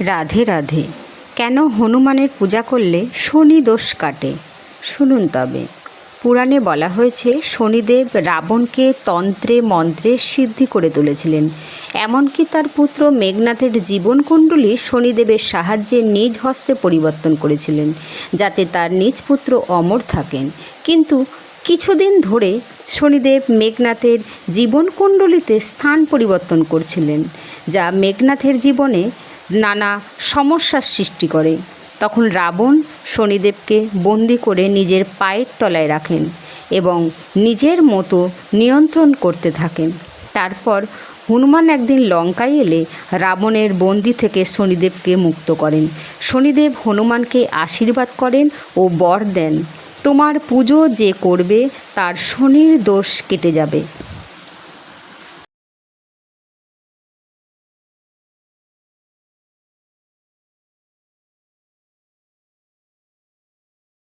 রাধে রাধে। কেন হনুমানের পূজা করলে শনি দোষ কাটে? শুনুন তবে। পুরাণে বলা হয়েছে, শনিদেব রাবণকে তন্ত্রে, মন্ত্রে সিদ্ধি করে তুলেছিলেন। এমনকি তার পুত্র মেঘনাথের জীবনকুণ্ডলী শনিদেবের সাহায্যে নিজ হস্তে পরিবর্তন করেছিলেন, যাতে তার নিজ পুত্র অমর থাকেন। কিন্তু কিছুদিন ধরে শনিদেব মেঘনাথের জীবনকুণ্ডলিতে স্থান পরিবর্তন করছিলেন, যা মেঘনাথের জীবনে নানা সমস্যার সৃষ্টি করে। তখন রাবণ শনিদেবকে বন্দি করে নিজের পায়ের তলায় রাখেন এবং নিজের মতো নিয়ন্ত্রণ করতে থাকেন। তারপর হনুমান একদিন লঙ্কায় এলে রাবণের বন্দি থেকে শনিদেবকে মুক্ত করেন। শনিদেব হনুমানকে আশীর্বাদ করেন ও বর দেন, তোমার পুজো যে করবে তার শনির দোষ কেটে যাবে।